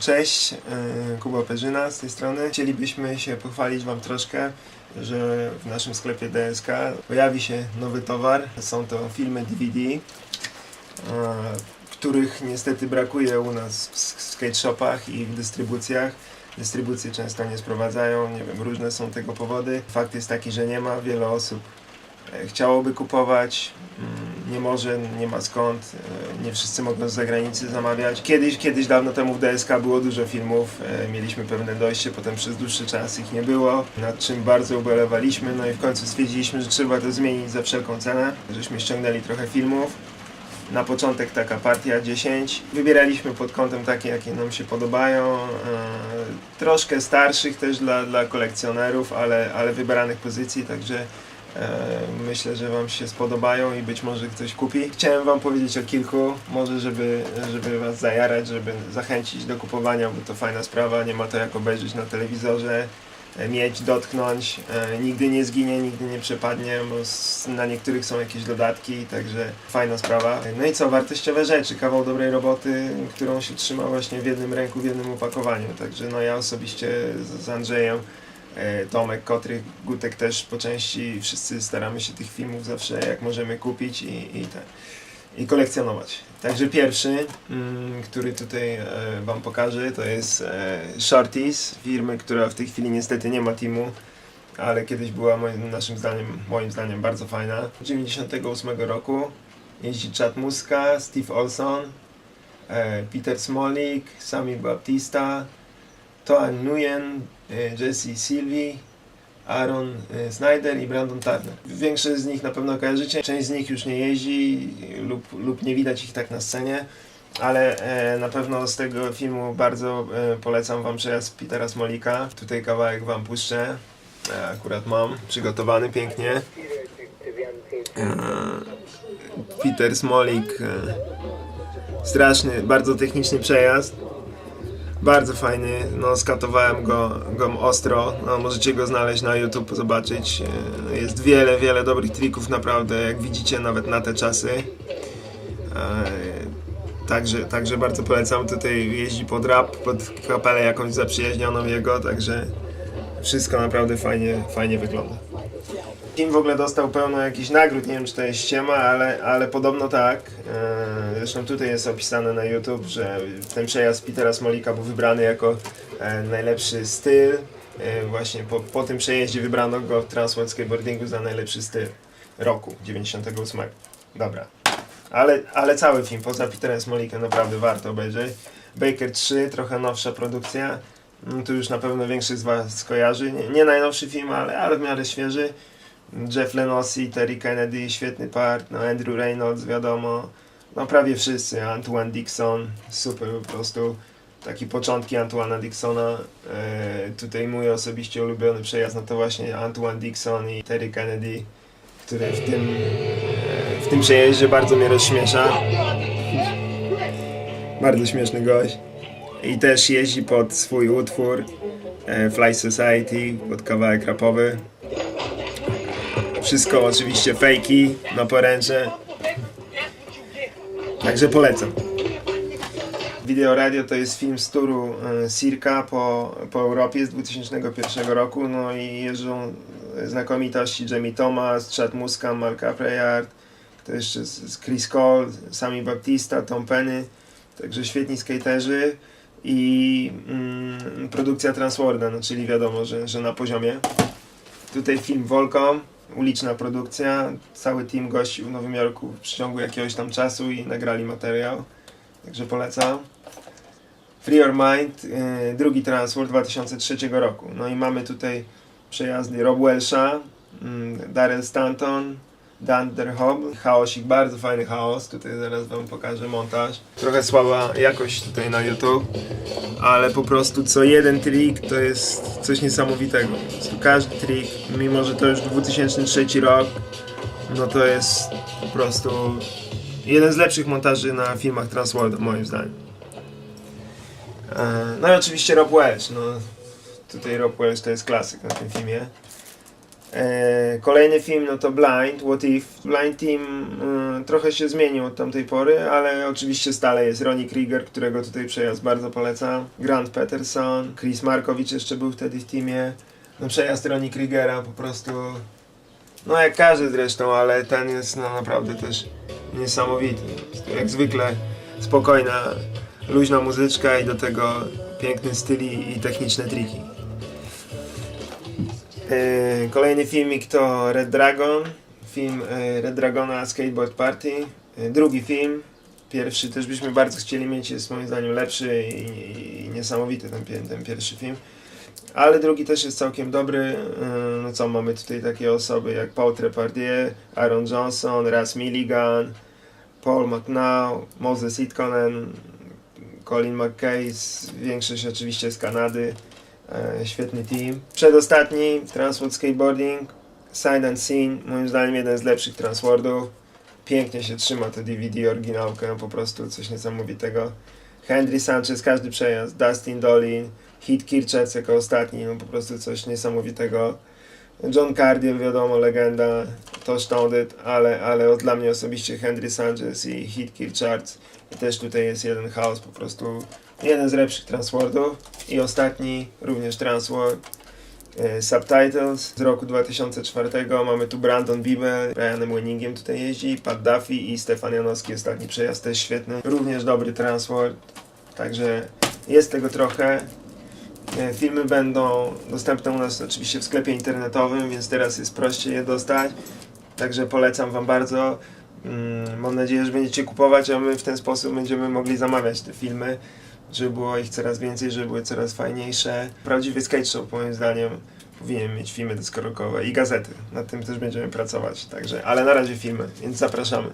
Cześć, e, Kuba Perzyna z tej strony. Chcielibyśmy się pochwalić Wam troszkę, że w naszym sklepie DSK pojawi się nowy towar. Są to filmy DVD, e, których niestety brakuje u nas w skate shopach i w dystrybucjach. Dystrybucje często nie sprowadzają, nie wiem, różne są tego powody. Fakt jest taki, że nie ma wiele osób e, chciałoby kupować, mm, nie może, nie ma skąd, e, nie wszyscy mogą z zagranicy zamawiać. Kiedyś, kiedyś dawno temu w DSK było dużo filmów, e, mieliśmy pewne dojście, potem przez dłuższy czas ich nie było, nad czym bardzo ubolewaliśmy, no i w końcu stwierdziliśmy, że trzeba to zmienić za wszelką cenę, żeśmy ściągnęli trochę filmów. Na początek taka partia 10. Wybieraliśmy pod kątem takie, jakie nam się podobają. E, troszkę starszych też dla, dla kolekcjonerów, ale, ale wybranych pozycji, także Myślę, że Wam się spodobają i być może ktoś kupi. Chciałem Wam powiedzieć o kilku, może żeby, żeby Was zajarać, żeby zachęcić do kupowania, bo to fajna sprawa, nie ma to jak obejrzeć na telewizorze, e, mieć, dotknąć, e, nigdy nie zginie, nigdy nie przepadnie, bo na niektórych są jakieś dodatki, także fajna sprawa. No i co, wartościowe rzeczy, kawał dobrej roboty, którą się trzyma właśnie w jednym ręku, w jednym opakowaniu, także no ja osobiście z, Andrzejem E, Tomek, Kotryk, Gutek też po części wszyscy staramy się tych filmów zawsze jak możemy kupić i, i, te, i kolekcjonować. Także pierwszy, mm, który tutaj e, Wam pokażę, to jest e, Shorties, firmy, która w tej chwili niestety nie ma teamu, ale kiedyś była moim, naszym zdaniem, moim zdaniem bardzo fajna. 98 roku jeździ Chad Muska, Steve Olson, e, Peter Smolik, Sami Baptista, Toan Nguyen, e, Jesse Sylvie, Aaron e, Snyder i Brandon Turner. Większość z nich na pewno kojarzycie, część z nich już nie jeździ lub, lub nie widać ich tak na scenie, ale e, na pewno z tego filmu bardzo e, polecam Wam przejazd Petera Smolika. Tutaj kawałek Wam puszczę, e, akurat mam przygotowany pięknie. Peter Smolik, straszny, bardzo techniczny przejazd. Bardzo fajny, no skatowałem go, go ostro, no, możecie go znaleźć na YouTube, zobaczyć. E, Jest wiele, wiele dobrych trików naprawdę, jak widzicie nawet na te czasy. E, Także, także bardzo polecam, tutaj jeździ pod rap, pod kapelę jakąś zaprzyjaźnioną jego, także wszystko naprawdę fajnie, fajnie wygląda. Film w ogóle dostał pełno jakichś nagród, nie wiem czy to jest ściema, ale, ale podobno tak. E, Zresztą tutaj jest opisane na YouTube, że ten przejazd Petera Smolika był wybrany jako e, najlepszy styl. E, Właśnie po, po tym przejeździe wybrano go w Transworld Skateboardingu za najlepszy styl roku 98. Dobra. Ale, ale cały film, poza Peterem Smolikiem naprawdę warto obejrzeć. Baker 3, trochę nowsza produkcja. Mm, Tu już na pewno większość z Was kojarzy. Nie, nie najnowszy film, ale, ale w miarę świeży. Jeff Lenosi, Terry Kennedy, świetny part, no Andrew Reynolds, wiadomo, no prawie wszyscy, Antoine Dixon, super po prostu, taki początki Antoine'a Dixona, e, tutaj mój osobiście ulubiony przejazd, no to właśnie Antoine Dixon i Terry Kennedy, który w tym, e, w tym przejeździe bardzo mnie rozśmiesza, bardzo śmieszny gość. I też jeździ pod swój utwór e, Fly Society, pod kawałek rapowy, wszystko oczywiście fejki na poręcze. Także polecam. Video Radio to jest film z turu e, Circa po, po Europie z 2001 roku. No i jeżdżą znakomitości Jamie Thomas, Chad Muska, Mark Apreyard, to jeszcze z, Chris Cole, Sami Baptista, Tom Penny. Także świetni skaterzy i mm, produkcja Transworda, no czyli wiadomo, że, że na poziomie. Tutaj film Volcom, uliczna produkcja. Cały team gościł w Nowym Jorku w przeciągu jakiegoś tam czasu i nagrali materiał. Także polecam. Free Your Mind, yy, drugi transfer 2003 roku. No i mamy tutaj przejazdy Rob Welsha, Daryl Stanton, Dan Derhob. Chaosik, bardzo fajny chaos. Tutaj zaraz wam pokażę montaż. Trochę słaba jakość tutaj na YouTube, ale po prostu co jeden trik to jest coś niesamowitego. Każdy trik, mimo że to już 2003 rok, no to jest po prostu jeden z lepszych montaży na filmach Transworld moim zdaniem. E, No i oczywiście Rob Welch, no tutaj Rob Welch to jest klasyk na tym filmie. E, kolejny film no to Blind, What If. Blind Team y, trochę się zmienił od tamtej pory, ale oczywiście stale jest Ronnie Krieger, którego tutaj przejazd bardzo polecam. Grant Peterson, Chris Markowicz jeszcze był wtedy w teamie. No przejazd Ronnie Kriegera po prostu, no jak każdy zresztą, ale ten jest no naprawdę też niesamowity. Jak zwykle spokojna, luźna muzyczka i do tego piękny styl i techniczne triki. E, Kolejny filmik to Red Dragon, film e, Red Dragona Skateboard Party. E, Drugi film, pierwszy też byśmy bardzo chcieli mieć, jest moim zdaniem lepszy i, i niesamowity ten, ten pierwszy film. Ale drugi też jest całkiem dobry. No co, mamy tutaj takie osoby jak Paul Trepardieu, Aaron Johnson, Raz Milligan, Paul McNau, Moses Itkonen, Colin McKay, większość oczywiście z Kanady. E, świetny team. Przedostatni, Transworld Skateboarding, Sight and Scene, moim zdaniem jeden z lepszych Transwordów. Pięknie się trzyma to DVD oryginałkę, po prostu coś niesamowitego. Henry Sanchez, każdy przejazd, Dustin Dolin, Hit Kirchhoff jako ostatni, no po prostu coś niesamowitego. John Cardiel, wiadomo, legenda, Tosh Tounded, ale, ale dla mnie osobiście Henry Sanchez i Hit Kirchhoff. I też tutaj jest jeden chaos, po prostu jeden z lepszych Transwordów. I ostatni, również Transworld, e, Subtitles z roku 2004. Mamy tu Brandon Bibel, Ryanem Wenningiem tutaj jeździ, Pat Duffy i Stefan Janowski, ostatni przejazd też świetny. Również dobry Transworld, także jest tego trochę. E, Filmy będą dostępne u nas oczywiście w sklepie internetowym, więc teraz jest prościej je dostać. Także polecam Wam bardzo. Mm, Mam nadzieję, że będziecie kupować, a my w ten sposób będziemy mogli zamawiać te filmy, żeby było ich coraz więcej, żeby były coraz fajniejsze. Prawdziwy skate shop moim zdaniem powinien mieć filmy deskorolkowe i gazety. Nad tym też będziemy pracować. Także, ale na razie filmy, więc zapraszamy.